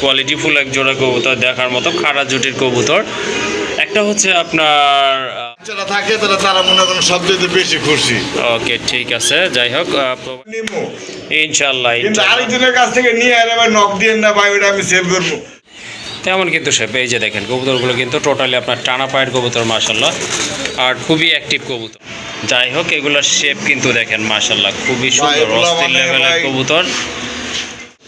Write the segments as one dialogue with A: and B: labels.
A: Quality full এক জোড়া কবুতর দেখার মতো খাড়া জুটির কবুতর। একটা হচ্ছে আপনার
B: যারা থাকে তারা তারা মনে করেন সবচেয়ে বেশি খুশি।
A: ওকে ঠিক আছে যাই হোক ইনশাল্লাহ।
B: আরেকজনের কাছ থেকে নিয়ে এলে ভাই নক দিয়ে না ভাই ওটা আমি সেল করব।
A: তেমন কিন্তু সে এই যে দেখেন কবুতরগুলো কিন্তু টোটালি আপনার টানা পায়ের কবুতর মাসাল্লাহ আর খুবই অ্যাক্টিভ কবুতর। যাই হোক এগুলোর শেপ কিন্তু দেখেন মাসাল্লাহ খুবই সুন্দর অস্থির
B: মানে
A: লেভেলের কবুতর।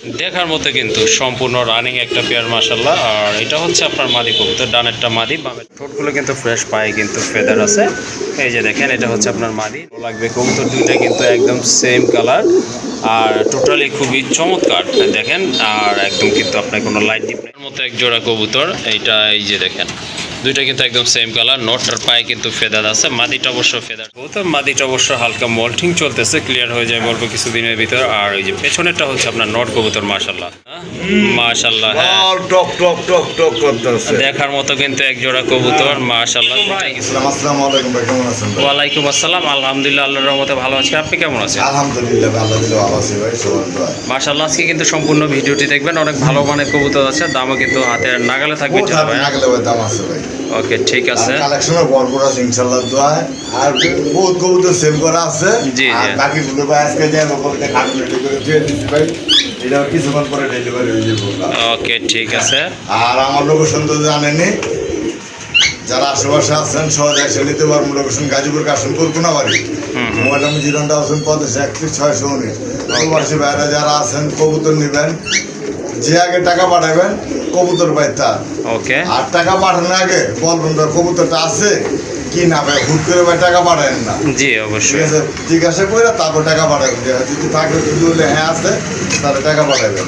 A: দেখার মতো কিন্তু সম্পূর্ণ রানিং একটা পেয়ার মাসাল্লাহ আর এটা হচ্ছে আপনার মাদি কবুতর ডানেরটা মাদি বামের ঠোঁটগুলো কিন্তু ফ্রেশ পায়ে কিন্তু ফেদার আছে। এই যে দেখেন, এটা হচ্ছে আপনার মাদি। লাগবে কবুতর দুইটা কিন্তু একদম সেম কালার আর টোটালি খুবই চমৎকার, দেখেন। আর একদম কিন্তু আপনার কোনো লাইট ডিপ মতো এক জোড়া কবুতর, এইটা এই যে দেখেন। দুইটা কিন্তু একদম সেম কালার নটটার পায়ে কিন্তু ফেদার আছে মাদিটা অবশ্য ফেদার। কবুতর মাদিটা অবশ্য হালকা মল্টিং চলতেছে ক্লিয়ার হয়ে যায় অল্প কিছুদিনের ভিতর। আর ওই যে পেছনেরটা হচ্ছে আপনার নট কবুতর মাশাল্লাহ মাশাল্লাহ হ্যাঁ।
B: টক টক টক টক করতেছে।
A: দেখার মতো কিন্তু এক জোড়া কবুতর মাশাল্লাহ
B: আসসালাম আসসালামু আলাইকুম কেমন আছেন?
A: ওয়ালাইকুম আসসালাম আলহামদুলিল্লাহ আল্লাহর রহমতে ভালো আছি। আপনি কেমন আছেন?
B: আলহামদুলিল্লাহ ভালো আছি ভাই
A: মাশাল্লাহ আজকে কিন্তু সম্পূর্ণ ভিডিওটি দেখবেন অনেক ভালো মানের কবুতর আছে দামও কিন্তু হাতের নাগালে থাকবে
B: নাগলে দাম আছে ভাই।
A: ওকে ঠিক আছে।
B: কালেকশনের ভরপুর আছে ইনশাল্লাহ দোয়া। আর বহুত কবুতর সেল করা আছে।
A: জি,
B: আর বাকি গুলো ভাই আজকে যে কবিতা খাটুন করে দিয়ে দিচ্ছি ভাই। এটা কিছুক্ষণ পরে ডেলিভারি হয়ে যাবে
A: ওকে ঠিক আছে।
B: আর আমার লোকেশন তো জানেনি যারা আশেপাশে আছেন সহজে এসে নিতে পারবেন location Gazipur Kashanpur Konabari. Mobile number জিরোটা আছেন পঞ্চাশ একত্রিশ ছয়শো উনিশ। প্রবাসী বাইরে যারা আছেন কবুতর নেবেন যে আগে টাকা পাঠাবেন কবুতর পাই তার।
A: ওকে
B: আর টাকা পাঠানোর আগে বলবেন ভাই কবুতরটা আছে? কি না ভাই হুট করে ভাই টাকা পাঠাবেন না।
A: জি অবশ্যই।
B: ঠিক আছে জিজ্ঞাসা করে তারপর টাকা পাঠাবেন যদি থাকে যদি বলে হ্যাঁ আছে তাহলে টাকা পাঠাবেন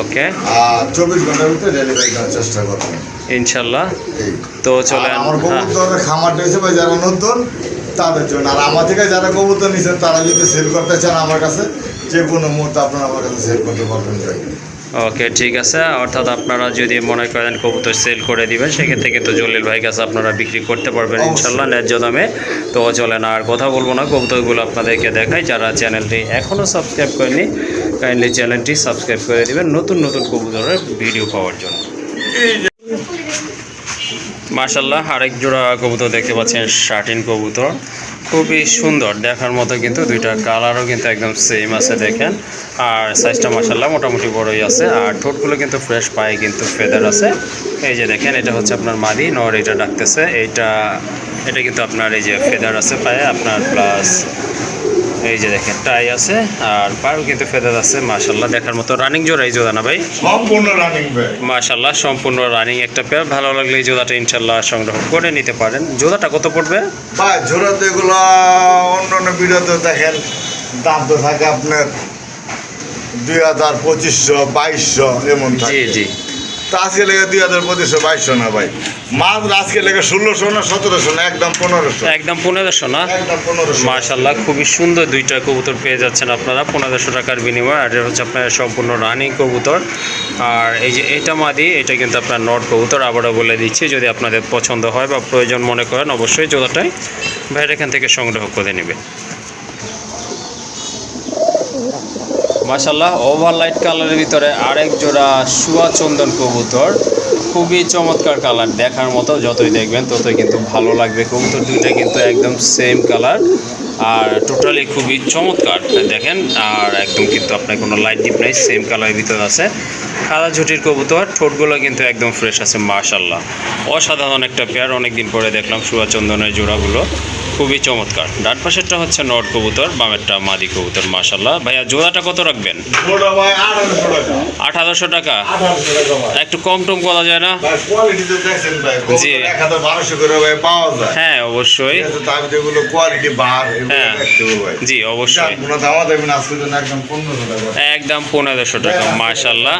A: ওকে
B: আর চব্বিশ ঘণ্টার ভিতরে ডেলিভারি করার চেষ্টা করবেন।
A: ইনশাল্লাহ। তো
B: আর আমার
A: হ্যাঁ,
B: কবুতরের খামারটা হিসেবে যারা নতুন তাদের জন্য। আর আমার থেকে যারা কবুতর নিচ্ছেন তারা যদি সেল করতে চান আমার কাছে যে কোনো মুহূর্তে আপনারা আমার কাছে সেল করতে পারবেন ভাই।
A: ওকে ঠিক আছে। অর্থাৎ আপনারা যদি মনে করেন কবুতর সেল করে দিবেন সেক্ষেত্রে কিন্তু জলিল ভাই কাছে আপনারা বিক্রি করতে পারবেন ইনশাল্লাহ ন্যায্য দামে। তো চলে না আর কথা বলব না কবুতরগুলো আপনাদেরকে দেখাই। যারা চ্যানেলটি এখনও সাবস্ক্রাইব করেনি কাইন্ডলি চ্যানেলটি সাবস্ক্রাইব করে দেবেন নতুন নতুন কবুতরের ভিডিও পাওয়ার জন্য। মার্শাল্লাহ আরেক জোড়া কবুতর দেখতে পাচ্ছেন শার্টিন কবুতর। খুবই সুন্দর, দেখার মতো কিন্তু দুইটা কালারও কিন্তু একদম সেম আছে, দেখেন। আর সাইজটা মার্শাল্লাহ মোটামুটি বড়ই আছে, আর ঠোঁটগুলো কিন্তু ফ্রেশ পায়ে কিন্তু ফেদার আছে। এই যে দেখেন, এটা হচ্ছে আপনার মাদি, নর এটা ডাকতেছে, এইটা, এটা কিন্তু আপনার এই যে ফেদার আছে পায়ে, আপনার প্লাস এই যে দেখেন টাই আছে আর পায়েও কিন্তু ফেদার আছে মার্শাল্লাহ দেখার মতো রানিং জোড়া এই জোড়া না ভাই।
B: সম্পূর্ণ রানিং ভাই।
A: মাশাল্লাহ সম্পূর্ণ রানিং একটা পেয়ার ভালো লাগলে এই জোড়াটা ইনশাল্লাহ সংগ্রহ করে নিতে পারেন। জোড়াটা কত পড়বে?
B: ভাই ঝোড়াতে এগুলো অন্য অন্য ভিডিওতে দেখেন দাম তো থাকে আপনার দুই হাজার পঁচিশশো বাইশশো এমন
A: জি জি।
B: তো আজকে লেগে দুই হাজার পঁচিশশো বাইশশো না ভাই? মাছ আজকে লেগে ষোলোশো না সতেরোশো না একদম পনেরোশো?
A: একদম পনেরোশো না?
B: একদম পনেরোশো।
A: মাশাল্লাহ খুবই সুন্দর দুইটা কবুতর পেয়ে যাচ্ছেন আপনারা পনেরোশো টাকার বিনিময়ে আর এটা হচ্ছে আপনার সম্পূর্ণ রানিং কবুতর। আর এই যে এটা মাদি এটা কিন্তু আপনার নট কবুতর আবারও বলে দিচ্ছি যদি আপনাদের পছন্দ হয় বা প্রয়োজন মনে করেন অবশ্যই জোড়াটাই ভাইয়ের এখান থেকে সংগ্রহ করে নেবেন। মাশাল্লাহ ওভার লাইট কালারের ভিতরে আরেক জোড়া সুয়া চন্দন কবুতর। খুবই চমৎকার কালার, দেখার মতো যতই দেখবেন ততই কিন্তু ভালো লাগবে। কবুতর দুইটা কিন্তু একদম সেম কালার আর টোটালি খুবই চমৎকার। দেখেন, আর একদম কিন্তু আপনার কোনো লাইট ডিপ নাই সেম কালারের ভিতরে আছে। খাদা ঝুটির কবুতর, ঠোঁটগুলো কিন্তু একদম ফ্রেশ আছে মাশাল্লাহ অসাধারণ একটা পেয়ার অনেকদিন পরে দেখলাম সুয়া চন্দনের জোড়াগুলো। খুবই চমৎকার। ডান পাশেরটা হচ্ছে নট কবুতর বামেরটা মাদি কবুতর মাশাল্লাহ ভাইয়া জোড়াটা কত রাখবেন?
B: আঠারোশো টাকা।
A: একটু কম টম করা যায় না? জি। হ্যাঁ অবশ্যই। হ্যাঁ। জি অবশ্যই।
B: একদম পনেরোশো টাকা।
A: মাশাল্লাহ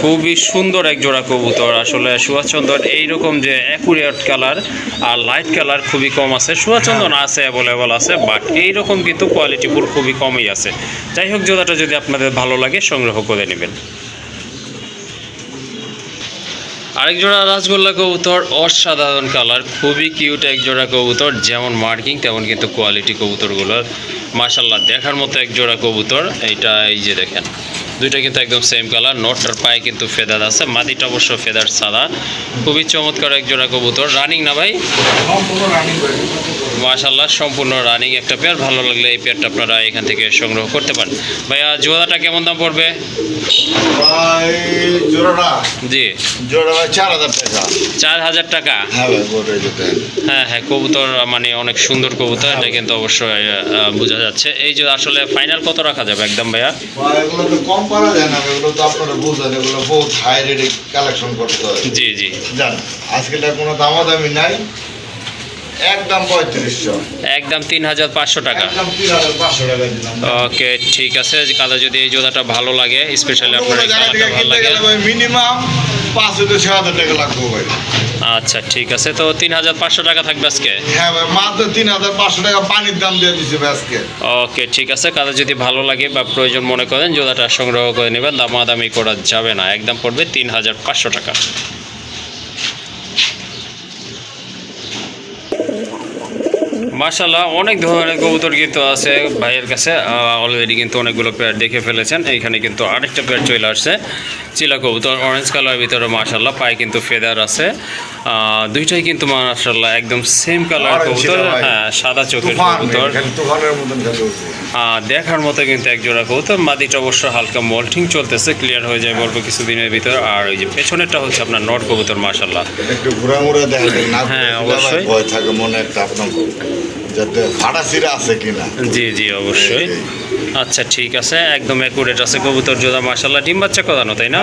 A: খুবই সুন্দর এক জোড়া কবুতর আসলে সুভাষচন্দন এইরকম যে অ্যাকুরেট কালার আর লাইট কালার খুবই কম আছে। সুভাষচন্দন আছে অ্যাভেলেবল আছে বাট এইরকম কিন্তু কোয়ালিটি ফুল খুবই কমই আছে। যাই হোক জোড়াটা যদি আপনাদের ভালো লাগে, সংগ্রহ করে নেবেন। আরেক জোড়া রাসগোল্লা কবুতর, অসাধারণ কালার খুবই কিউট এক জোড়া কবুতর, যেমন মার্কিং তেমন কিন্তু কোয়ালিটি কবুতরগুলোর। মাশাল্লাহ দেখার মতো এক জোড়া কবুতর, এইটা এই যে দেখেন, দুইটা কিন্তু একদম সেম কালার নটটার পায়ে কিন্তু ফেদার আছে মাদিটা অবশ্য ফেদার সাদা। খুবই চমৎকার এক জোড়া কবুতর রানিং না ভাই? মাশাল্লাহ সম্পূর্ণ রানিং একটা পেয়ার ভালো লাগলে এই পেয়ারটা আপনারা এখান থেকে সংগ্রহ করতে পারেন। ভাইয়া জোড়াটা কেমন দাম পড়বে?
B: ভাই জোড়াটা?
A: জি।
B: চার হাজার টাকা। হ্যাঁ
A: হ্যাঁ হ্যাঁ কবুতর মানে অনেক সুন্দর কবুতর এটা কিন্তু অবশ্যই বোঝা যাচ্ছে। এই যে আসলে ফাইনাল কত রাখা যাবে একদম ভাইয়া?
B: ভাই এগুলো তো কম করা যায় না এগুলো তো আপনারা বুঝলেন এগুলো বহুত হাই রেটে কালেকশন করতে হয়।
A: জি জি।
B: জান আজকেরটা কোনো দামাদামি নাই। একদম পঁয়ত্রিশশো।
A: একদম তিন হাজার পাঁচশো টাকা। ওকে ঠিক আছে যদি এই জোড়াটা ভালো লাগে স্পেশালি আপনার এই
B: জায়গা থেকে
A: কালারটা ভালো লাগে।
B: মিনিমাম পাঁচ হতে ছয় হাজার টাকা লাগবে ভাই।
A: আচ্ছা ঠিক আছে তো তিন হাজার পাঁচশো টাকা থাকবে আজকে?
B: হ্যাঁ ভাই মাত্র তিন হাজার পাঁচশো টাকা পানির দাম দিয়ে দিচ্ছে আজকে।
A: ওকে ঠিক আছে যদি ভালো লাগে বা প্রয়োজন মনে করেন জোড়াটা সংগ্রহ করে নেবেন দামাদামি করা যাবে না একদম পড়বে তিন হাজার পাঁচশো টাকা। মার্শাল্লাহ অনেক ধরনের কবুতর কিন্তু আছে ভাইয়ের কাছে। অলরেডি কিন্তু অনেকগুলো পেয়ার দেখে ফেলেছেন। এইখানে কিন্তু আরেকটা পেয়ার চলে আসছে। চিলা কবুতর অরেঞ্জ কালারের ভিতরে মার্শাল্লাহ পায়ে কিন্তু ফেদার আছে। দুইটাই কিন্তু মাশাআল্লাহ একদম সেম কালার কবুতর হ্যাঁ সাদা চোখের কবুতর। দেখার মতো কিন্তু এক জোড়া কবুতর। মাদিটা অবশ্য হালকা মল্টিং চলতেছে ক্লিয়ার হয়ে যায় বলব কিছুদিনের ভিতর। আর ওই যে পেছনেরটা হচ্ছে আপনার নট কবুতর মাশাআল্লাহ।
B: একটু ঘুরা দেখা
A: হ্যাঁ, অবশ্যই।
B: ভয় থাকে মনে একটা আপনার যাতে ফাটা সিরা আছে কিনা।
A: জি জি অবশ্যই। আচ্ছা ঠিক আছে একদম অ্যাকুরেট আছে। কবুতর জোড়া ডিম বাচ্চা করানো তাই না।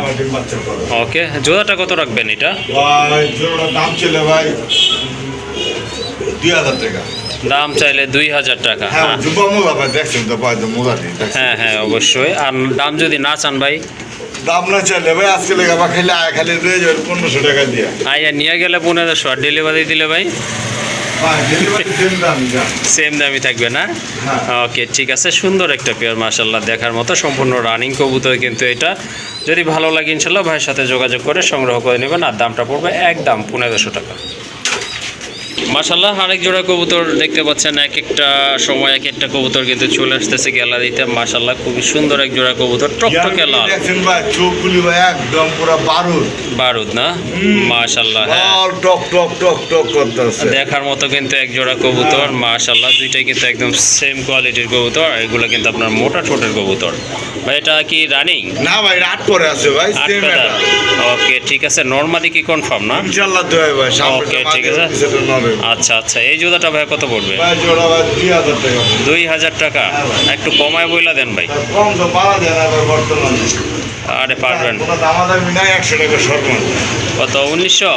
A: ওকে জোড়াটা কত রাখবেন এটা?
B: দাম ছিল ভাই দুই হাজার টাকা।
A: দাম চাইলে দুই হাজার টাকা
B: হ্যাঁ
A: হ্যাঁ? হ্যাঁ হ্যাঁ অবশ্যই। আর দাম যদি না চান ভাই?
B: দাম না চাইলে ভাই আজকে লেগে আয় খালি পনেরোশো টাকা দিয়ে।
A: নিয়ে গেলে পনেরোশো আর ডেলিভারি দিলে ভাই?
B: সেম
A: দামই থাকবে না?
B: হ্যাঁ।
A: ওকে ঠিক আছে সুন্দর একটা পেয়ার মার্শাল্লাহ দেখার মতো সম্পূর্ণ রানিং কবুতর কিন্তু এটা। যদি ভালো লাগে ইনশাল্লাহ ভাইয়ের সাথে যোগাযোগ করে সংগ্রহ করে নেবেন আর দামটা পড়বে একদম পনেরোশো টাকা। মার্শাল্লাহ আরেক জোড়া কবুতর দেখতে পাচ্ছেন এক একটা সময় এক একটা কবুতর কিন্তু চলে আসতেছে গ্যালারিতে। মার্শাল্লাহ খুবই সুন্দর এক জোড়া কবুতর টকটকে লাল।
B: চোখগুলি ভাই একদম পুরো বারুদ।
A: বারুদ না? মার্শাল্লাহ হ্যাঁ।
B: টক টক টক টক করতেছে।
A: দেখার মতো কিন্তু এক জোড়া কবুতর মাশাল্লাহ দুইটাই কিন্তু একদম সেম কোয়ালিটির কবুতর এগুলো কিন্তু আপনার মোটা ছোটের কবুতর। ভাই এটা কি রানিং
B: না ভাই রাত করে আছে ভাই সেম এটা।
A: ওকে ঠিক আছে নর্মালি কি কনফার্ম না?
B: ইনশাল্লাহ দেয় ভাই
A: Okay, ঠিক আছে। আচ্ছা আচ্ছা এই জুতাটা ভাই কত পড়বে?
B: ভাই জোড়া ভাই দুই হাজার টাকা
A: একটু কমায় বইলা দেন ভাই। আরে পারবেন। কত উনিশশো?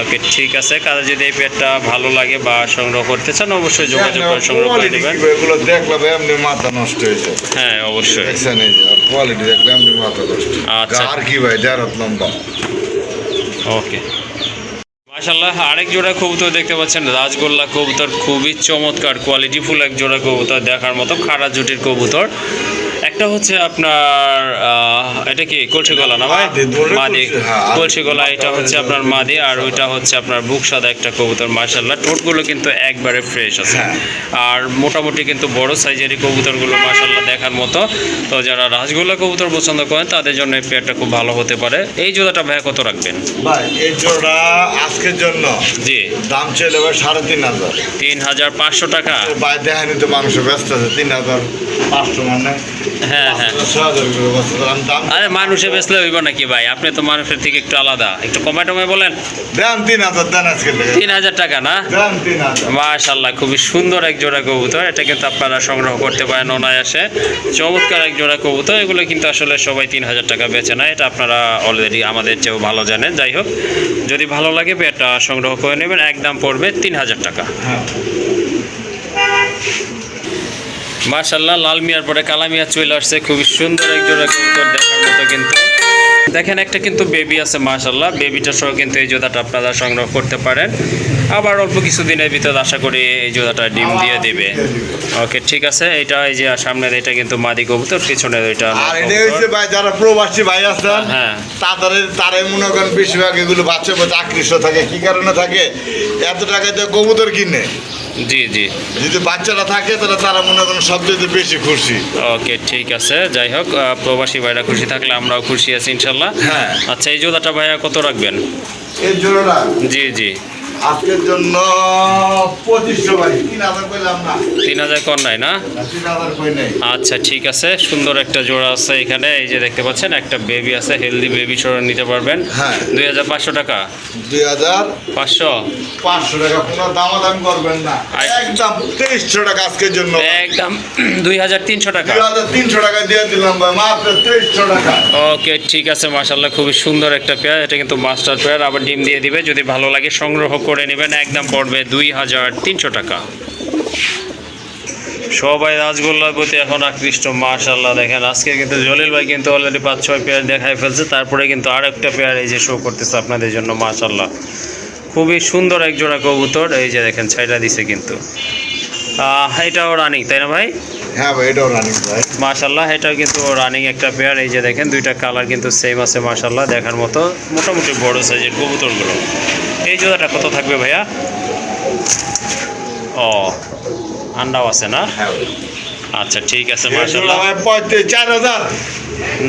A: ওকে ঠিক আছে। কারও যদি এই পেটটা ভালো লাগে বা সংগ্রহ করতে চান অবশ্যই যোগাযোগ করে সংগ্রহ করে নেবেন।
B: এগুলো দেখলে ভাই এমনি মাথা নষ্ট হয়ে যায়।
A: হ্যাঁ অবশ্যই।
B: দেখছেন এই যে কোয়ালিটি দেখলে এমনি মাথা নষ্ট।
A: আচ্ছা।
B: আর কি ভাই দেড় লম্বা।
A: ওকে। মাশাল্লাহ আরেক জোড়া কবুতর দেখতে পাচ্ছেন, রাজগোল্লা কবুতর, খুবই চমৎকার কোয়ালিটিফুল এক জোড়া কবুতর দেখার মতো, খাড়া জুটির কবুতর। একটা হচ্ছে আপনার এটা কি কলসি গলা না ভাই?
B: মাদি, কলসি, হ্যাঁ,
A: কলসি গলা এটা হচ্ছে আপনার মাদি আর ওইটা হচ্ছে আপনার বুক সাদা একটা কবুতর মাশাল্লাহ ঠোঁটগুলো কিন্তু একবারে ফ্রেশ আছে।
B: হ্যাঁ।
A: আর মোটামুটি কিন্তু বড় সাইজেরই কবুতরগুলো মাশাল্লাহ দেখার মতো। তো যারা রাজগোল্লা কবুতর পছন্দ করেন তাদের জন্য এই পেয়ারটা খুব ভালো হতে পারে। এই জোড়াটা ভাইয়া কত রাখবেন?
B: ভাই এই জোড়া আজকের জন্য
A: জি।
B: দাম চাইলে ভাই সাড়ে তিন হাজার।
A: তিন হাজার পাঁচশো টাকা।
B: ভাই দেখানি তো মানুষের ব্যস্ত আছে তিন হাজার পাঁচশো মানে।
A: হ্যাঁ হ্যাঁ। আরে মানুষে বেচলে হইব নাকি ভাই? আপনি তো মানুষের থেকে একটু আলাদা। একটু কমায় টমায় বলেন।
B: দেন তিন হাজার দেন আজকে
A: তিন হাজার টাকা না? মাশাল্লাহ খুবই সুন্দর এক জোড়া কবুতর। এটা কিন্তু আপনারা সংগ্রহ করতে পারেন অনায়াসে। চমৎকার এক জোড়া কবুতর। এগুলো কিন্তু আসলে সবাই তিন হাজার টাকা বেচে না এটা আপনারা অলরেডি আমাদের চেয়েও ভালো জানেন। যাই হোক যদি ভালো লাগে পেয়ারটা সংগ্রহ করে নেবেন। একদম পড়বে তিন হাজার টাকা।
B: হ্যাঁ।
A: মার্শাল্লাহ লাল মিয়ার পরে কালা মিয়া চলে আসছে। খুবই সুন্দর এক জোড়া কবুতর দেখার মতো কিন্তু। দেখেন একটা কিন্তু বেবি আছে মার্শাল্লাহ বেবিটা সহ কিন্তু এই জোড়াটা আপনারা সংগ্রহ করতে পারেন। আবার অল্প কিছুদিনের ভিতর আশা করি এই জোড়াটা ডিম দিয়ে দেবে। ওকে ঠিক আছে। এটা এই যে সামনের এটা কিন্তু মাদি কবুতর পিছনের ওইটা
B: আর এটা। হচ্ছে ভাই যারা প্রবাসী ভাই আছেন
A: হ্যাঁ।
B: তাদের তারে মনে করেন বেশিরভাগ এগুলো বাচ্চা বাচ্চা আকৃষ্ট থাকে। কি কারণে থাকে? এত টাকা দিয়ে কবুতর কিনে।
A: জি জি।
B: যদি বাচ্চারা থাকে তাহলে তারা মনে করেন সবচেয়ে বেশি খুশি।
A: ওকে ঠিক আছে। যাই হোক প্রবাসী ভাইরা খুশি থাকলে আমরাও খুশি আছি ইনশাল্লাহ।
B: হ্যাঁ।
A: আচ্ছা এই জোড়াটা ভাইয়া কত রাখবেন?
B: এই জোড়াটা?
A: জি জি।
B: আজকের জন্য পঁচিশশো বাড়ি তিন হাজার পেলাম না।
A: তিন হাজার কর নাই না? আচ্ছা ঠিক আছে। সুন্দর একটা জোড়া আছে এখানে। এই যে দেখতে পাচ্ছেন একটা বেবি আছে হেলদি বেবি সরা নিতে পারবেন।
B: হ্যাঁ।
A: দুই হাজার পাঁচশো টাকা।
B: দুই হাজার
A: পাঁচশো?
B: পাঁচশো টাকা কোনো দামাদামি করবেন না। একদম তেইশশো টাকা আজকের জন্য।
A: একদম দুই হাজার তিনশো টাকা।
B: দুই হাজার তিনশো টাকা দিয়ে দিলাম ভাই মাত্র তেইশশো টাকা।
A: ওকে ঠিক আছে মাশাল্লাহ খুবই সুন্দর একটা পেয়ার এটা কিন্তু মাস্টার পেয়ার আবার ডিম দিয়ে দিবে। যদি ভালো লাগে সংগ্রহ করে নেবেন, একদম পড়বে দুই হাজার তিনশো টাকা। সবাই রাজগোল্লার প্রতি এখন আকৃষ্ট মাশাল্লাহ দেখেন। আজকে কিন্তু জলিল ভাই কিন্তু অলরেডি পাঁচ, ছয় পেয়ার দেখাই ফেলছে, তারপরে কিন্তু আর একটা পেয়ার এই যে শো করতেছে আপনাদের জন্য মাশাল্লাহ খুবই সুন্দর একজোড়া কবুতর, এই যে দেখেন, ছাইটা দিছে কিন্তু। এটাও রানিং তাই না ভাই?
B: হ্যাঁ ভাই এটাও রানিং ভাই।
A: মাশাল্লাহ এটাও কিন্তু রানিং একটা পেয়ার এই যে দেখেন দুইটা কালার কিন্তু সেম আছে মাশাল্লাহ দেখার মতো মোটামুটি বড় সাইজের কবুতরগুলো। এই জোড়াটা কত থাকবে ভাইয়া? ও আন্ডাও আছে না?
B: হ্যাঁ
A: আচ্ছা ঠিক আছে মাশাআল্লাহ।
B: ভাই পঁয়ত্রিশ চার হাজার।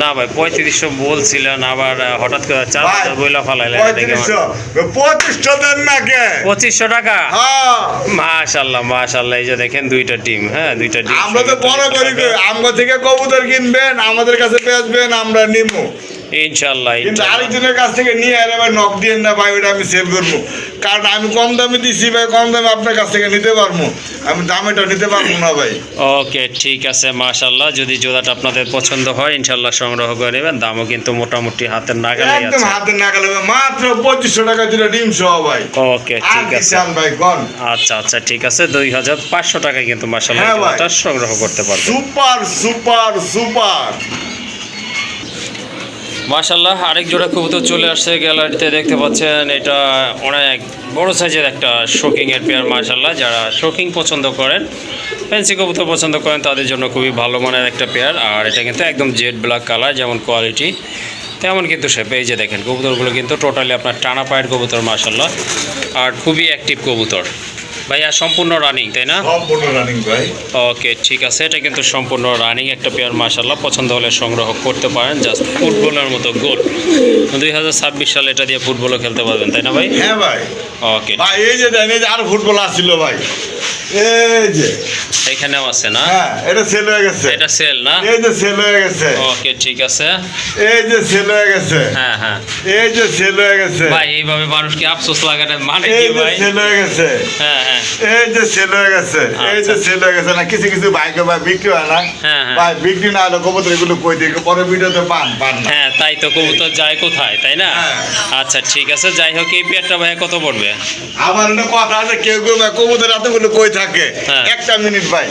A: না ভাই পঁয়ত্রিশশো বলছিলেন আবার হঠাৎ করে চার হাজার বইলা ফালাইলেন
B: পঁচিশশো দেন না কে?
A: পঁচিশশো টাকা?
B: হ্যাঁ।
A: মাশাল্লাহ মাশাল্লাহ এই যে দেখেন দুইটা টিম হ্যাঁ দুইটা টিম
B: আমরা তো বড় করি আমগো থেকে কবুতর কিনবেন আমাদের কাছে বেচবেন আমরা নিমু।
A: ইনশাল্লাহ
B: কিন্তু আরেকজনের কাছ থেকে নিয়ে আরে ভাই নক দিয়ে না ভাই ওটা আমি সেল করব। কারণ আমি কম দামে দিছি ভাই কম দামে আপনার কাছ থেকে নিতে পারব। আমি দামেটা নিতে পারব না ভাই।
A: ওকে ঠিক আছে মাশাল্লাহ যদি জোড়াটা আপনাদের পছন্দ হয় ইনশাল্লাহ সংগ্রহ করে নেবেন। দামও কিন্তু মোটামুটি হাতের নাগালে
B: একদম
A: আছে।
B: হাতে না গেলে মাত্র পঁচিশশো টাকা দিলে ডিম সহ ভাই।
A: ওকে ঠিক আছে।
B: ভাই
A: আচ্ছা আচ্ছা ঠিক আছে। দুই হাজার পাঁচশো টাকায় কিন্তু মাশাল্লাহ
B: হ্যাঁ
A: সংগ্রহ করতে পারবেন।
B: Super super super.
A: মাশাল্লাহ আরেক জোড়া কবুতর চলে আসছে গ্যালারিতে, দেখতে পাচ্ছেন এটা অনেক বড় সাইজের একটা শোকিং এর পেয়ার মাশাল্লাহ যারা শোকিং পছন্দ করেন, ফ্যান্সি কবুতর পছন্দ করেন, তাদের জন্য খুবই ভালো মানের একটা পেয়ার, আর এটা কিন্তু একদম জেড ব্ল্যাক কালার, যেমন কোয়ালিটি, তেমন কিন্তু সে এই যে দেখেন, কবুতরগুলো কিন্তু টোটালি আপনার টানা পায়ের কবুতর মাশাল্লাহ আর খুবই অ্যাক্টিভ কবুতর। ভাইয়া সম্পূর্ণ রানিং তাই না?
B: সম্পূর্ণ রানিং ভাই।
A: ওকে ঠিক আছে। এটা কিন্তু সম্পূর্ণ রানিং একটা পেয়ার মাশাল্লাহ পছন্দ হলে সংগ্রহ করতে পারেন। জাস্ট ফুটবলের মতো গোল দুই হাজার ছাব্বিশ সালে এটা দিয়ে ফুটবলও খেলতে পারবেন তাই না ভাই?
B: হ্যাঁ ভাই।
A: ওকে
B: ভাই এই যে যে আর ফুটবল আসছিল ভাই। এই যে।
A: এখানেও আছে না?
B: হ্যাঁ এটা সেল হয়ে গেছে।
A: এটা সেল না?
B: এই যে সেল হয়ে গেছে।
A: ওকে ঠিক আছে।
B: এই যে সেল হয়ে গেছে।
A: হ্যাঁ হ্যাঁ।
B: এই যে সেল হয়ে গেছে।
A: ভাই এইভাবে মানুষকে আফসোস লাগানোর মানে কি ভাই?
B: সেল হয়ে গেছে।
A: হ্যাঁ হ্যাঁ।
B: এই যে সেল হয়ে গেছে এই যে
A: আচ্ছা।
B: সেল হয়ে গেছে না কিছু কিছু বাইকে ভাই বিক্রি হয় না।
A: হ্যাঁ, হ্যাঁ।
B: ভাই বিক্রি না হলে কবুতর এগুলো কই দিকে পরে ভিডিওতে পান পান
A: হ্যাঁ তাই তো কবুতর যায় কোথায় তাই না?
B: হ্যাঁ।
A: আচ্ছা ঠিক আছে যাই হোক এই পেয়ারটা ভাই কত পড়বে?
B: আমার কথা আছে কেউ কেউ ভাই কবুতর এতগুলো কই থাকে?
A: হ্যাঁ।
B: একটা মিনিট ভাই।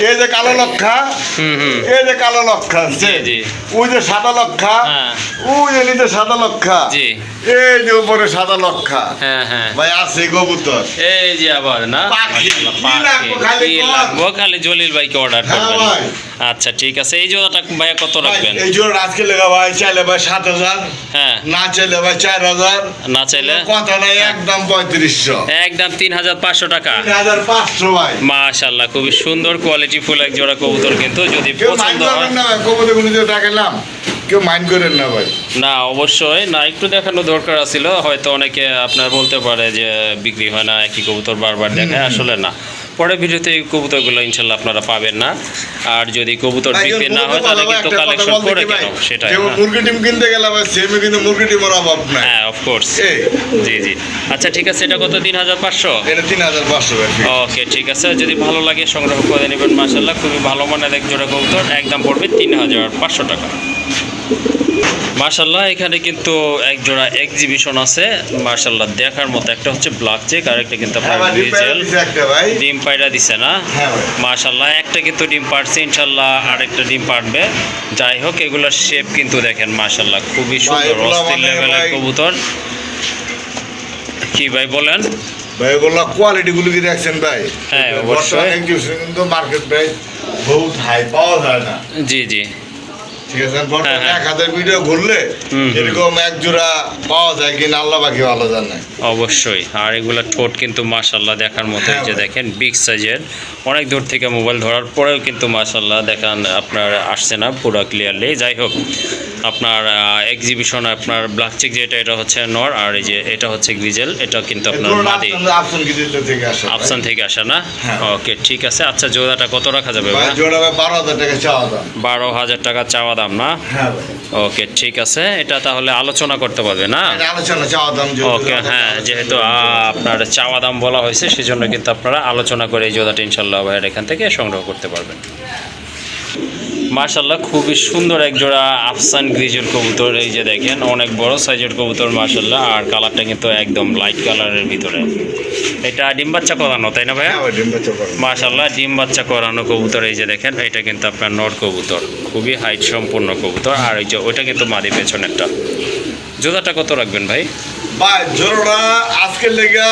B: এই যে কালো লক্ষা
A: হুম হুম।
B: এই যে কালো লক্ষা
A: জি জি।
B: ওই যে সাদা লক্ষা
A: হ্যাঁ।
B: ওই যে নিচে সাদা লক্ষা।
A: জি।
B: এই যে উপরে সাদা লক্ষা।
A: হ্যাঁ হ্যাঁ।
B: ভাই আছে কবুতর।
A: এই যে আবার না?
B: পাখি।
A: মাশাআল্লাহ,
B: কি লাগবো
A: পাখি।
B: খালি
A: কি
B: কর।
A: লাগবো? খালি জলিল ভাইকে অর্ডার
B: হ্যাঁ
A: করবেন। আচ্ছা ঠিক আছে। এই জোড়াটা ভাইয়া কত রাখবেন?
B: এই জোর আজকে লেগা ভাই চাইলে ভাই সাত হাজার।
A: হ্যাঁ।
B: না চাইলে ভাই চার হাজার।
A: না চাইলে?
B: কথা নাই একদম পঁয়ত্রিশশো।
A: একদম তিন হাজার পাঁচশো টাকা।
B: তিন হাজার পাঁচশো ভাই।
A: মাশাল্লাহ খুবই সুন্দর কোয়ালিটি ফুল এক জোড়া কবুতর কিন্তু। যদি পছন্দ হয়
B: ভাই কবুতরগুলো যে ডাকেলাম কেউ মাইন্ড করেন না ভাই।
A: না অবশ্যই। না একটু দেখানো দরকার ছিল হয়তো অনেকে আপনার বলতে পারে যে বিক্রি হয় না একই কবুতর বারবার দেখায় আসলে না। পরের ভিডিওতে এই কবুতরগুলো ইনশাল্লাহ আপনারা পাবেন না। আর যদি কবুতর বিক্রি না হয় তাহলে কিন্তু কালেকশন করে কেন? সেটাই।
B: মুরগি ডিম কিনতে গেলাম সেমে কিন্তু মুরগি ডিমের অভাব নাই।
A: হ্যাঁ অফকোর্স জি জি। আচ্ছা ঠিক আছে এটা কত? তিন হাজার পাঁচশো?
B: এটা তিন হাজার পাঁচশো
A: ওকে ঠিক আছে। যদি ভালো লাগে সংগ্রহ করে নেবেন মাসাল্লাহ খুবই ভালো মানের এক জোড়া কবুতর। একদম পড়বে তিন হাজার পাঁচশো টাকা। মার্শাল্লাহ এখানে কিন্তু এক জোড়া এক্সিবিশন আছে। মার্শাল্লাহ দেখার মতো একটা হচ্ছে ব্ল্যাক চেক আর একটা কিন্তু
B: হ্যাঁ ডিম একটা
A: পাইরা দিছে না?
B: হ্যাঁ
A: মার্শাল্লাহ একটা কিন্তু ডিম পারছে ইনশাল্লাহ আরেকটা ডিম পারবে যাই হোক এগুলোর শেপ কিন্তু দেখেন মার্শাল্লাহ খুবই সুন্দর অস্থির
B: মানে
A: লেভেলের কবুতর। কি ভাই বলেন?
B: ভাই এগুলো কোয়ালিটি কি দেখছেন ভাই?
A: হ্যাঁ, অবশ্যই।
B: কিন্তু মার্কেট প্রাইস বহুত হাই পাওয়া যায় না।
A: জি জি।
B: ঠিক আছে?
A: হ্যাঁ, হ্যাঁ।
B: এক হাজার ভিডিও ঘুরলে। এরকম এক জোড়া পাওয়া যায় কিনা আল্লাহ বাকি ভালো জানে।
A: অবশ্যই। আর এগুলো ঠোঁট কিন্তু মাশাল্লাহ দেখার মতো যে
B: হ্যাঁ।
A: দেখেন বিগ সাইজের অনেক দূর থেকে মোবাইল ধরার পরেও কিন্তু মাশাল্লাহ দেখান আপনার আসছে না পুরো ক্লিয়ারলি যাই হোক আপনার এক্সিবিশন আপনার ব্ল্যাক চেক যেটা এটা হচ্ছে নর আর এই যে এটা হচ্ছে গ্রিজেল এটা কিন্তু আপনার মাদি।
B: আফসান থেকে আসে
A: না। ওকে ঠিক আছে। আচ্ছা জোড়াটা কত রাখা যাবে
B: হাজার টাকা চাওয়া
A: বারো হাজার টাকা চাওয়া দাম না?
B: হ্যাঁ
A: ওকে ঠিক আছে। এটা তাহলে আলোচনা করতে পারবে না?
B: আলোচনা চাওয়া দাম
A: ওকে হ্যাঁ যেহেতু আহ, আপনার চাওয়া দাম বলা হয়েছে সেজন্য কিন্তু আপনারা আলোচনা করে এই জোদাটি ইনশাল্লাহ ভাইয়ের এখান থেকে সংগ্রহ করতে পারবেন। মার্শাল্লাহ খুবই সুন্দর এক জোড়া আফসান গ্রিজের কবুতর। এই যে দেখেন অনেক বড় সাইজের কবুতর মার্শাল্লাহ আর কালারটা কিন্তু একদম লাইট কালারের ভিতরে। এটা ডিম বাচ্চা করানো তাই না ভাইয়া?
B: হ্যাঁ ভাই ডিম বাচ্চা
A: ডিম বাচ্চা করানো কবুতর এই যে দেখেন এটা কিন্তু আপনার নর কবুতর। খুবই হাইট সম্পূর্ণ কবুতর আর এই যে ওইটা কিন্তু মাদি পেছন একটা জোড়াটা কত রাখবেন ভাই?
B: ভাই জোড়া আজকের লেগে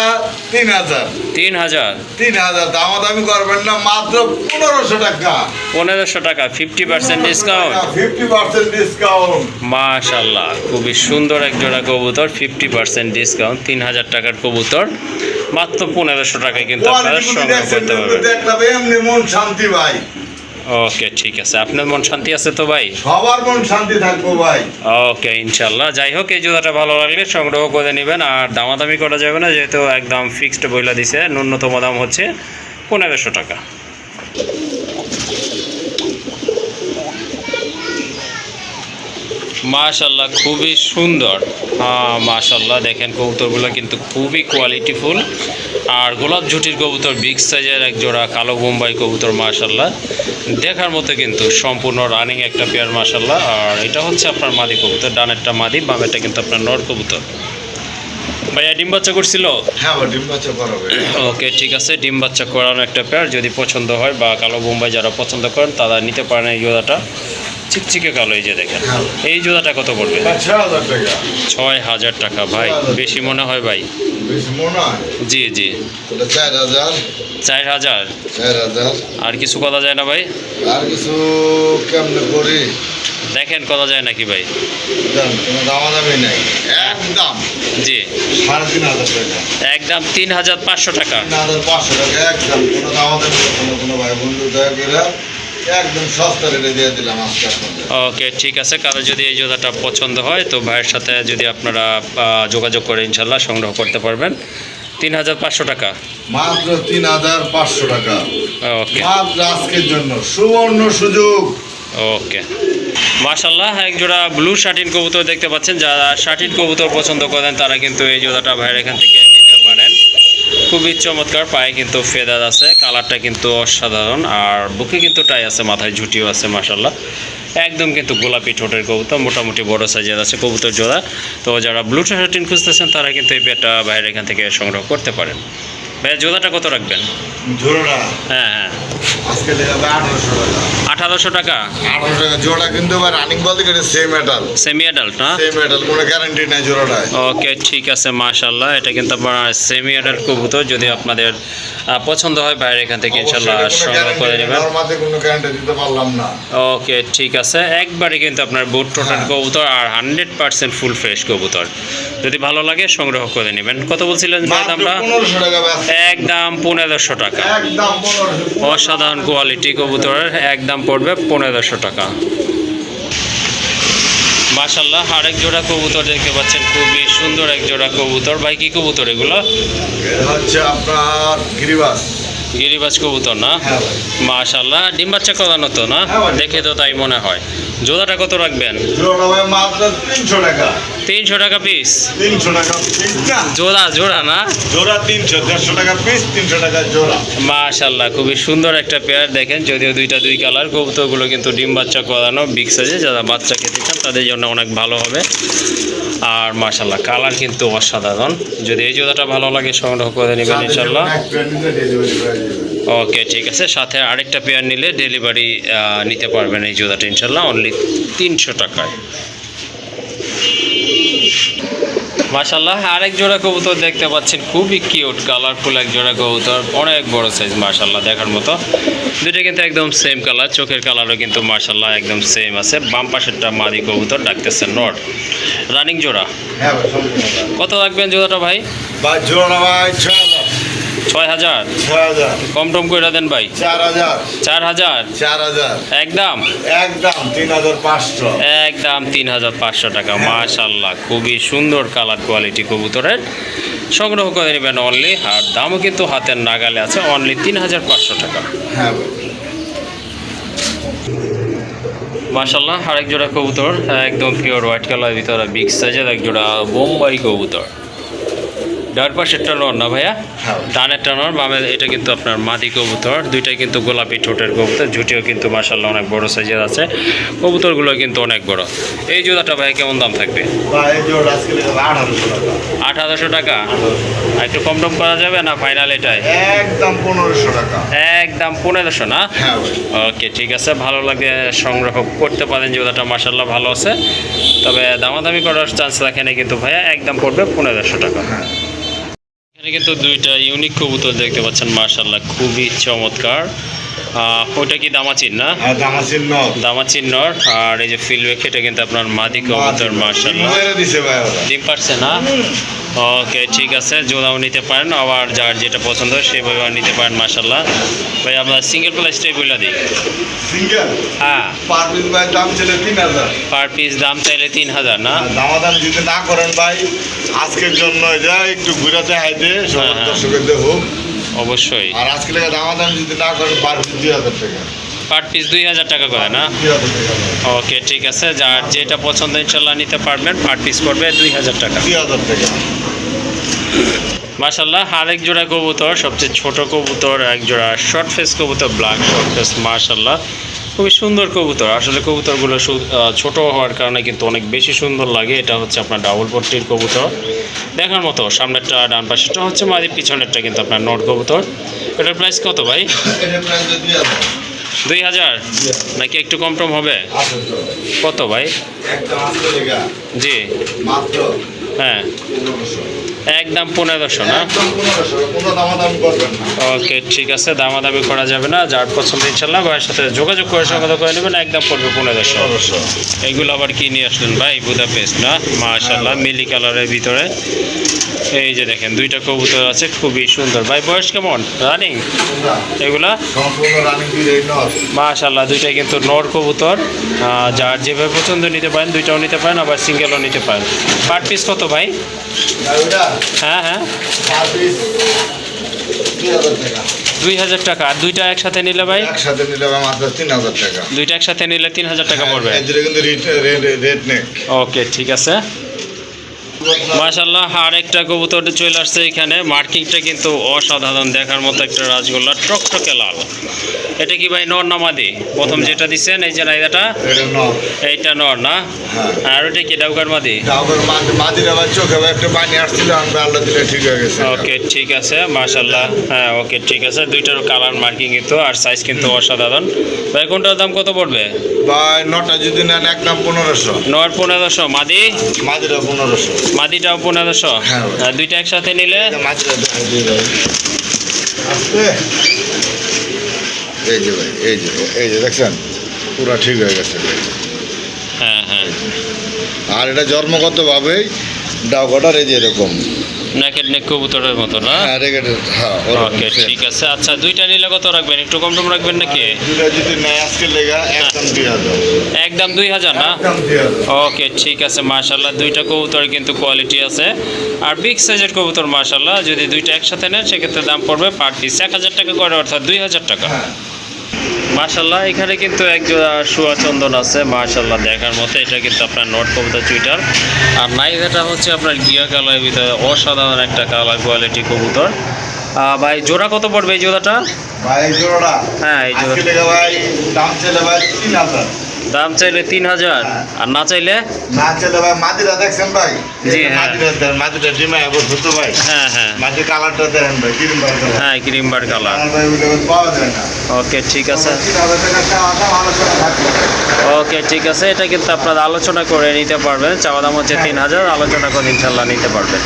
B: তিন হাজার।
A: তিন হাজার।
B: তিন হাজার দামাদামি করবেন না মাত্র পনেরোশো টাকা।
A: পনেরোশো টাকা fifty percent discount
B: fifty percent discount
A: মাশাল্লাহ খুবই সুন্দর এক জোড়া কবুতর ফিফটি পার্সেন্ট ডিসকাউন্ট তিন হাজার টাকার কবুতর। মাত্র পনেরোশো টাকায় কিন্তু আপনারা সংগ্রহ করতে পারবেন।
B: দেখলাম এমনি মন শান্তি ভাই।
A: ওকে ঠিক আছে। আপনার মন শান্তি আছে তো ভাই?
B: সবার মন শান্তি থাকব ভাই।
A: ওকে ইনশাল্লাহ। যাই হোক এই জুতাটা ভালো লাগলে সংগ্রহ করে নেবেন। আর দামাদামি করা যাবে না যেহেতু একদম ফিক্সড বইলা দিছে ন্যূনতম দাম হচ্ছে পনেরোশো টাকা। মাশাল্লাহ খুবই সুন্দর। হ্যাঁ মাশাল্লাহ দেখেন কবুতরগুলো কিন্তু খুবই কোয়ালিটিফুল আর গোলাপ ঝুটির কবুতর বিগ সাইজের এক জোড়া কালো বোম্বাই কবুতর মাশাল্লাহ দেখার মতো কিন্তু সম্পূর্ণ রানিং একটা পেয়ার মাশাল্লাহ আর এটা হচ্ছে আপনার মাদি কবুতর ডানেরটা মাদি বামেরটা কিন্তু আপনার নর কবুতর। ভাইয়া ডিম বাচ্চা করছিল?
B: হ্যাঁ ডিম বাচ্চা করাবে
A: ওকে ঠিক আছে ডিম বাচ্চা করানো একটা পেয়ার যদি পছন্দ হয় বা কালো বোম্বাই যারা পছন্দ করেন তারা নিতে পারেন এই জোড়াটা। চিকচিকে কালো এই যে দেখেন।
B: হ্যাঁ।
A: এই জোড়াটা কত পড়বে?
B: ছয় হাজার টাকা।
A: ভাই। বেশি মনে হয় ভাই?
B: হয়?
A: জি জি।
B: চার হাজার।
A: আর কিছু কথা যায় না ভাই?
B: আর কিছু কেমনে করি?
A: দেখেন কথা যায় নাকি ভাই?
B: নাই। একদম।
A: জি।
B: তিন হাজার
A: একদম তিন হাজার পাঁচশো টাকা।
B: একদম। কোনো কোনো কোনো ভাই বন্ধু দয়া করে। একদম সস্তা রেটে দিয়ে দিলাম আজকে
A: ওকে ঠিক আছে। কারও যদি এই জোড়াটা পছন্দ হয় তো ভাইয়ের সাথে যদি আপনারা যোগাযোগ করে ইনশাল্লাহ সংগ্রহ করতে পারবেন। তিন হাজার পাঁচশো টাকা।
B: মাত্র তিন হাজার পাঁচশো টাকা।
A: ওকে।
B: মাত্র আজকের জন্য। সুবর্ণ সুযোগ।
A: ওকে। মাশাল্লাহ এক জোড়া ব্লু শার্টিন কবুতর দেখতে পাচ্ছেন। যারা শার্টিন কবুতর পছন্দ করেন তারা কিন্তু এই জোড়াটা ভাইয়ের এখান থেকে নিতে পারেন। খুবই চমৎকার পায়ে কিন্তু ফেদার আছে কালারটা কিন্তু অসাধারণ আর বুকে কিন্তু টাই আছে মাথায় ঝুটিও আছে মাসাল্লাহ একদম কিন্তু গোলাপি ঠোঁটের কবুতর মোটামুটি বড় সাইজের আছে কবুতর জোড়া। তো যারা ব্লু শার্টিন খুঁজতেছেন তারা কিন্তু এই পেটটা বাইরে এখান থেকে সংগ্রহ করতে পারেন। ভাইয়া জোড়াটা কত রাখবেন? হ্যাঁ হ্যাঁ।
B: আজকে টাকা।
A: আঠারোশো টাকা?
B: আঠারোশো টাকা জোড়া কিন্তু রানিং বলতে গেলে সেম
A: সেমি অ্যাডাল্ট না
B: সেম কোনো গ্যারান্টি নাই জোড়াটায়।
A: ওকে ঠিক আছে মাশাল্লাহ এটা কিন্তু আপনার সেমি অ্যাডাল্ট কবুতর যদি আপনাদের পছন্দ হয় বাইরে এখান থেকে ইনশাল্লাহ সংগ্রহ করে নেবেন।
B: কোনো গ্যারান্টি দিতে পারলাম না।
A: ওকে ঠিক আছে একবারে কিন্তু আপনার বুট টোটাল
B: হ্যাঁ।
A: কবুতর আর হান্ড্রেড পার্সেন্ট ফুল ফ্রেশ কবুতর। যদি ভালো লাগে সংগ্রহ করে নেবেন। কত বলছিলেন দামটা? একদম পনেরোশো টাকা।
B: একদম
A: অসাধারণ কোয়ালিটি কবুতরের একদম পড়বে পনেরোশো টাকা। মাশাল্লাহ আরেক জোড়া কবুতর দেখতে পাচ্ছেন খুবই সুন্দর এক জোড়া কবুতর। ভাই কি কবুতর এগুলো?
B: হচ্ছে আপনার গিরিবাস।
A: গিরিবাজ কবুতর না?
B: মাসাল্লাহ ভাই।
A: মাশাল্লাহ ডিম বাচ্চা করানো তো না?
B: হ্যাঁ
A: দেখে তো তাই মনে হয়। জোড়াটা কত রাখবেন?
B: তিনশো টাকা।
A: তিনশো টাকা পিস
B: তিনশো টাকা
A: জোড়া জোড়া না?
B: জোড়া তিনশো দেড়শো টাকা পিস তিনশো টাকা জোড়া।
A: মাশাল্লাহ খুবই সুন্দর একটা পেয়ার দেখেন। যদিও দুইটা দুই কালার কবুতরগুলো কিন্তু ডিম বাচ্চা করানো বিগ সাইজে যারা বাচ্চা খেতে চান তাদের জন্য অনেক ভালো হবে। আর মাশাল্লাহ কালার কিন্তু অসাধারণ। যদি এই জোড়াটা ভালো লাগে সংগ্রহ করে নেবেন ইনশাল্লাহ। ওকে ঠিক আছে। সাথে আরেকটা পেয়ার নিলে ডেলিভারি নিতে পারবেন এই জোড়াটা ইনশাল্লাহ অনলি তিনশো টাকায়। মাশাল্লাহ আরেক জোড়া কবুতর দেখতে পাচ্ছেন খুবই কিউট কালারফুল এক জোড়া কবুতর অনেক বড় সাইজ মাশাল্লাহ দেখার মতো। দুইটা কিন্তু একদম সেম কালার চোখের কালারও কিন্তু মাশাল্লাহ একদম সেম আছে। বাম পাশেরটা মাদি কবুতর ডাকতেছে নট রানিং জোড়া।
B: হ্যাঁ
A: কত রাখবেন জোড়াটা ভাই?
B: জোড়া ভাই ছয় হাজার?
A: ছয় হাজার। কম টম করে দেন ভাই।
B: চার হাজার।
A: চার হাজার?
B: চার হাজার।
A: একদম
B: একদম তিন হাজার পাঁচশো।
A: একদম তিন হাজার পাঁচশো টাকা। মাশাল্লাহ খুবই সুন্দর কালার কোয়ালিটি কবুতরের। সংগ্রহ করে নেবেন অনলি আর দামও কিন্তু হাতের নাগালে আছে অনলি তিন হাজার পাঁচশো টাকা।
B: হ্যাঁ।
A: মাশাল্লাহ আরেক জোড়া কবুতর একদম পিওর হোয়াইট কালার ভিতরে বিগ সাইজের এক জোড়া বোম্বাই কবুতর। ডার পাশেরটা নর না ভাইয়া?
B: হ্যাঁ।
A: ডানেরটা নর বামে এটা কিন্তু আপনার মাদি কবুতর দুইটাই কিন্তু গোলাপি ঠোঁটের কবুতর ঝুটিও কিন্তু মাশাল্লাহ অনেক বড় সাইজের আছে। কবুতরগুলো কিন্তু অনেক বড়। এই জোড়াটা ভাই কেমন দাম থাকবে? আট হাজারশো টাকা। একটু কম টম করা যাবে না ফাইনাল এটাই?
B: একদম পনেরোশো টাকা।
A: একদম পনেরোশো না?
B: হ্যাঁ
A: ওকে ঠিক আছে ভালো লাগে সংগ্রহ করতে পারেন জুতাটা মাসাল্লাহ ভালো আছে। তবে দামাদামি করার চান্স রাখেনি কিন্তু ভাইয়া একদম পড়বে পনেরোশো টাকা।
B: হ্যাঁ।
A: কিন্তু দুইটা ইউনিক কবুতর দেখতে পাচ্ছেন মার্শাল্লাহ খুবই চমৎকার। ওটা কি দামাচিন না?
B: দামাসির
A: দামাচিন নর আর এই যে ফিলওয়েক এটা কিন্তু আপনার মাদি কবুতর মার্শাল্লাহ ডিম পারছে না? ওকে ঠিক আছে জোড়াও নিতে পারেন আবার যার যেটা পছন্দ হয় সেভাবে নিতে পারেন মার্শাল্লাহ ভাই আমরা সিঙ্গেল প্লাসটাই বলে দিই।
B: সিঙ্গেল
A: হ্যাঁ।
B: পার পিস ভাই দাম ছিল তিন হাজার।
A: পার পিস দাম চাইলে তিন হাজার না?
B: দামাদাম যদি না করেন ভাই আজকের জন্য যা একটু ঘুরে দেখাই দে
A: হ্যাঁ,
B: সবার
A: হ্যাঁ।
B: হোক।
A: অবশ্যই।
B: আর আজকে লেগে দামাদাম যদি না করে পার পিস দুই হাজার টাকা।
A: পার পিস দুই হাজার টাকা করে না। ওকে ঠিক আছে। যার যেটা পছন্দ ইনশাল্লাহ নিতে পারবেন পার পিস করবে দুই হাজার টাকা।
B: দুই হাজার টাকা।
A: মাশাল্লাহ আরেক জোড়া কবুতর সবচেয়ে ছোট কবুতর এক জোড়া শর্ট ফেস কবুতর ব্ল্যাক শর্ট ফেস মাশাল্লাহ খুবই সুন্দর কবুতর। আসলে কবুতরগুলো ছোট হওয়ার কারণে কিন্তু অনেক বেশি সুন্দর লাগে। এটা হচ্ছে আপনার ডাবল পট্টির কবুতর। দেখার মতো সামনেরটা ডান পাশেরটা হচ্ছে মাঝে পিছনেরটা কিন্তু আপনার নট কবুতর। এটার প্রাইস কত ভাই?
B: দুই হাজার।
A: নাকি একটু কম টম হবে? কত ভাই? জি।
B: মাত্র।
A: হ্যাঁ। একদম পনেরোশো না? ওকে ঠিক আছে দামাদামি করা যাবে না যার পছন্দ ইনশাল্লাহ ভাইয়ের সাথে যোগাযোগ করে সংগ্রহ করে নেবেন একদম পড়বে পনেরোশো। এগুলো আবার কি নিয়ে আসলেন ভাই? বুদা পেস্ট না মাশাল্লাহ মিলি কালারের ভিতরে। এই যে দেখেন দুইটা কবুতর আছে খুবই সুন্দর। ভাই বয়স কেমন? রানিং এগুলা? মাশাল্লাহ দুইটা কিন্তু নর কবুতর। যার যেভাবে পছন্দ নিতে পারেন দুইটাও নিতে পারেন আবার সিঙ্গেলও নিতে পারেন। পার পিস কত ভাই? হ্যাঁ হ্যাঁ।
B: দুই হাজার টাকা।
A: আর দুইটা একসাথে নিলে ভাই?
B: একসাথে নিলে মাত্র তিন হাজার টাকা।
A: দুইটা একসাথে নিলে তিন হাজার টাকা পড়বে।
B: হ্যাঁ, কিন্তু রেট রেট নেই।
A: ওকে ঠিক আছে। মাশাল্লাহ আর একটা কবুতর চলে আসছে এখানে। মার্কিংটা কিন্তু অসাধারণ দেখার মতো একটা রাজগোল্লা টকটকে লাল। এটা কি ভাই নর নামাদি প্রথম যেটা দিচ্ছেন এই যে নাইদাটা
B: এটা
A: এইটা নর না?
B: হ্যাঁ।
A: আর ওটা কি ডাউকার মাদি?
B: হয়ে
A: ওকে ঠিক আছে মাশাল্লাহ হ্যাঁ ওকে ঠিক আছে। দুইটার কালার মার্কিং কিন্তু আর সাইজ কিন্তু অসাধারণ। ভাই কোনটার দাম কত পড়বে?
B: ভাই নটা যদি নেন একদম পনেরোশো।
A: নর পনেরোশো মাদি?
B: মাদিরা পনেরোশো।
A: মাদিটাও পনেরোশো।
B: হ্যাঁ।
A: আর দুইটা একসাথে নিলে?
B: এই যে ভাই এই যে এই যে দেখছেন? পুরা ঠিক হয়ে গেছে।
A: হ্যাঁ হ্যাঁ।
B: আর এটা জন্মগতভাবেই ডাউকাটার এই যে এরকম।
A: নেকেড নেক কবুতরের মতো না?
B: হ্যাঁ হ্যাঁ
A: ওকে ঠিক আছে। আচ্ছা দুইটা নিলে কত রাখবেন? একটু কম টম রাখবেন নাকি?
B: দুটা যদি নেয় আজকে লেগা একদম দুই হাজার।
A: একদম দুই হাজার না? ওকে ঠিক আছে মাশাল্লাহ দুইটা কবুতর কিন্তু কোয়ালিটি আছে। আর বিগ সাইজের কবুতর মাশাল্লাহ যদি দুইটা একসাথে নেন সেক্ষেত্রে দাম পড়বে পার পিস এক হাজার টাকা করে অর্থাৎ দুই হাজার টাকা।
B: হ্যাঁ।
A: মাশাল্লাহ এখানে কিন্তু একজোড়া শুয়া চন্দন আছে মাশাল্লাহ দেখার মতো। এটা কিন্তু আপনার নট কবুতর চুইটার। আর নাইজাটা হচ্ছে আপনার গিয়া কালার ভিতরে অসাধারণ একটা কালার কোয়ালিটি কবুতর। আহ, ভাই জোড়া কত পড়বে এই জোড়াটা?
B: ভাই জোড়াটা।
A: হ্যাঁ এই জোড়া
B: ভাই দাম ভাই তিন হাজার।
A: দাম চাইলে তিন হাজার আর না চাইলে
B: না চলে ভাই মাটিটা দেখছেন ভাই?
A: জি, হ্যাঁ।
B: মাটিটা ডিমা ভাই।
A: হ্যাঁ হ্যাঁ।
B: মাটির কালারটা দেখেন ভাই কিরম ভাই কালার
A: হ্যাঁ ক্রিম বার কালার
B: পাওয়া যায় না।
A: ওকে ঠিক আছে। ওকে ঠিক আছে। এটা কিন্তু আপনারা আলোচনা করে নিতে পারবেন। চাওয়া দাম হচ্ছে তিন হাজার আলোচনা করে ইনশাল্লাহ নিতে পারবেন।